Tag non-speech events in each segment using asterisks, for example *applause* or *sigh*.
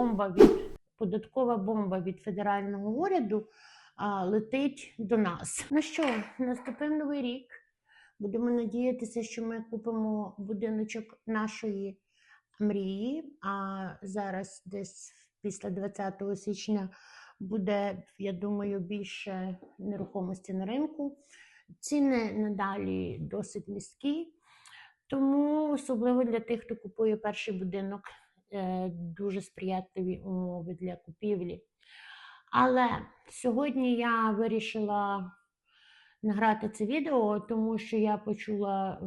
бомба від податкова бомба від федерального уряду а, летить до нас. Ну що, наступив новий рік. Будемо надіятися, що ми купимо будиночок нашої мрії. А зараз, десь після 20 січня, буде, я думаю, більше нерухомості на ринку. Ціни надалі досить низькі, тому особливо для тих, хто купує перший будинок, дуже сприятливі умови для купівлі. Але сьогодні я вирішила награти це відео, тому що я почула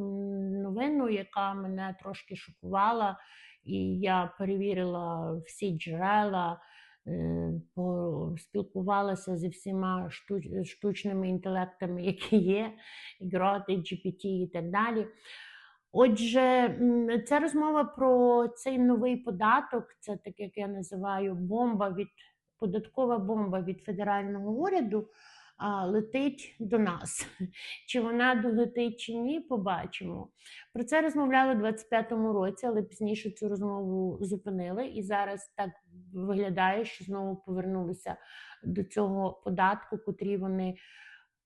новину, яка мене трошки шокувала, і я перевірила всі джерела, е, поспілкувалася зі всіма штучними інтелектами, які є, гроти, GPT і так далі. Отже, ця розмова про цей новий податок, це так як я називаю бомба від податкова бомба від федерального уряду летить до нас. *laughs* Чи вона долетить чи ні, побачимо. Про це розмовляли у 25-му році, але пізніше цю розмову зупинили. І зараз так виглядає, що знову повернулися до цього податку, котрий вони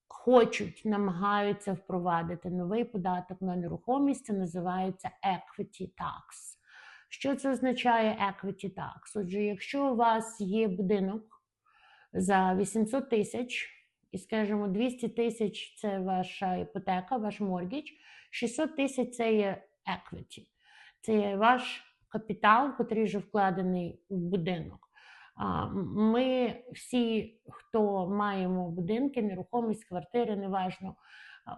хочуть, намагаються впровадити новий податок на нерухомість. Це називається equity tax. Що це означає equity tax? Отже, якщо у вас є будинок за 800 тисяч, і, скажімо, 200 тисяч це ваша іпотека, ваш моргідж, 600 тисяч це є equity. Це є ваш капітал, який вже вкладений в будинок. Ми всі, хто маємо будинки, нерухомість, квартири, неважно,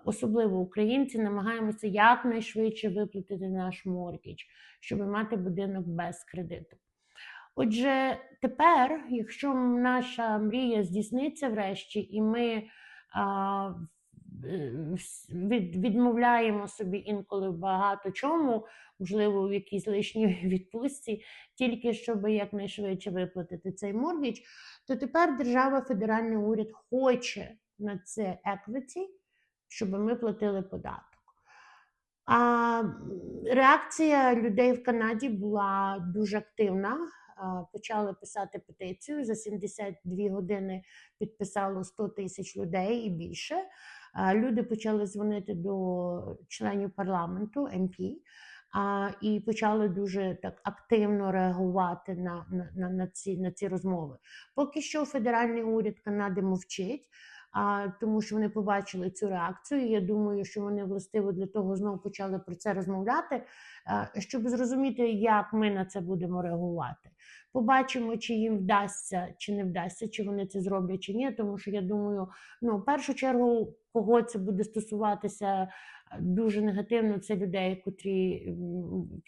особливо українці, намагаємося якнайшвидше виплатити наш моргідж, щоб мати будинок без кредиту. Отже, тепер, якщо наша мрія здійсниться врешті, і ми відмовляємо собі інколи багато чому, можливо, в якійсь лишній *laughs* відпустці, тільки щоб якнайшвидше виплатити цей моргідж, то тепер держава, федеральний уряд хоче на це equity, щоб ми платили податок. А реакція людей в Канаді була дуже активна. Почали писати петицію. За 72 години підписало 100 тисяч людей і більше. Люди почали дзвонити до членів парламенту МП і почали дуже так активно реагувати на, на, на, ці, на ці розмови. Поки що федеральний уряд Канади мовчить. А, тому що вони побачили цю реакцію. Я думаю, що вони властиво для того знову почали про це розмовляти, щоб зрозуміти, як ми на це будемо реагувати. Побачимо, чи їм вдасться, чи не вдасться, чи вони це зроблять, чи ні. Тому що я думаю, ну в першу чергу, кого це буде стосуватися дуже негативно, це людей, котрі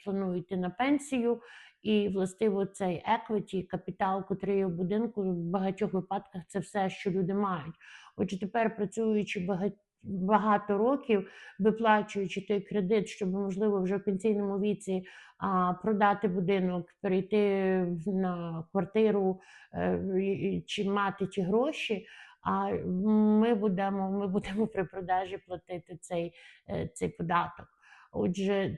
планують на пенсію. І властиво цей equity, капітал, котрий є в будинку, в багатьох випадках це все, що люди мають. Отже, тепер працюючи бага- багато років, виплачуючи той кредит, щоб можливо вже в пенсійному віці а, продати будинок, перейти на квартиру е, і- і- чи мати ті гроші. А ми будемо, ми будемо при продажі платити цей, е, цей податок. Отже,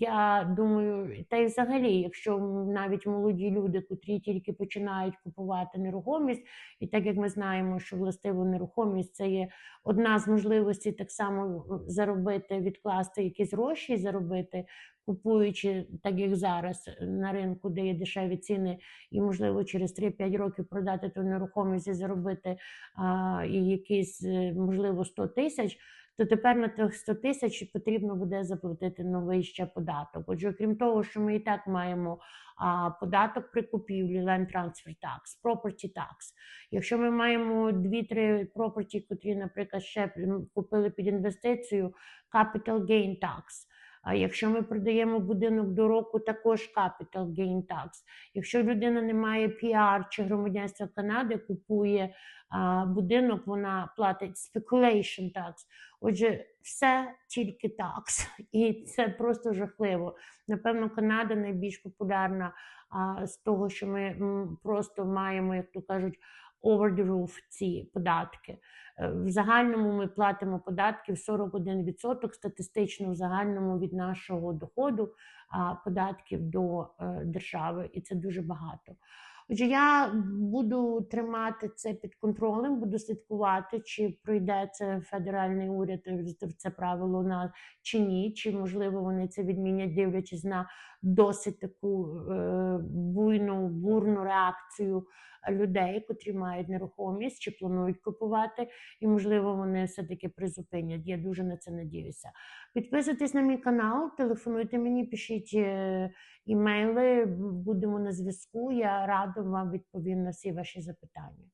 я думаю, та й взагалі, якщо навіть молоді люди, котрі тільки починають купувати нерухомість, і так як ми знаємо, що властиво нерухомість це є одна з можливостей так само заробити, відкласти якісь гроші, заробити, купуючи, так як зараз на ринку, де є дешеві ціни, і можливо через 3-5 років продати ту нерухомість і заробити а, і якісь, е, можливо, 100 тисяч. То тепер на тих 100 тисяч потрібно буде заплатити новий ще податок. Отже, крім того, що ми і так маємо а, податок при купівлі, land transfer tax, property tax. Якщо ми маємо 2-3 property, котрі, наприклад, ще м, купили під інвестицію, capital gain tax. А якщо ми продаємо будинок до року, також capital gain tax. Якщо людина не має PR чи громадянства Канади, купує а, будинок, вона платить speculation tax. Отже, все тільки такс, *laughs* і це просто жахливо. Напевно, Канада найбільш популярна а, з того, що ми просто маємо, як то кажуть, over the roof ці податки. Е, В загальному ми платимо податків 41% статистично в загальному від нашого доходу. податків до е, держави, і це дуже багато. Отже, я буду тримати це під контролем, буду слідкувати, чи пройде це федеральний уряд це правило на чи ні, чи можливо вони це відмінять, дивлячись на досить таку е, буйну бурну реакцію людей, котрі мають нерухомість чи планують купувати, і можливо вони все таки призупинять. Я дуже на це надіюся. Підписуйтесь на мій канал, телефонуйте мені, пишіть е, імейли, будемо на зв'язку. Я радо вам відповім на всі ваші запитання.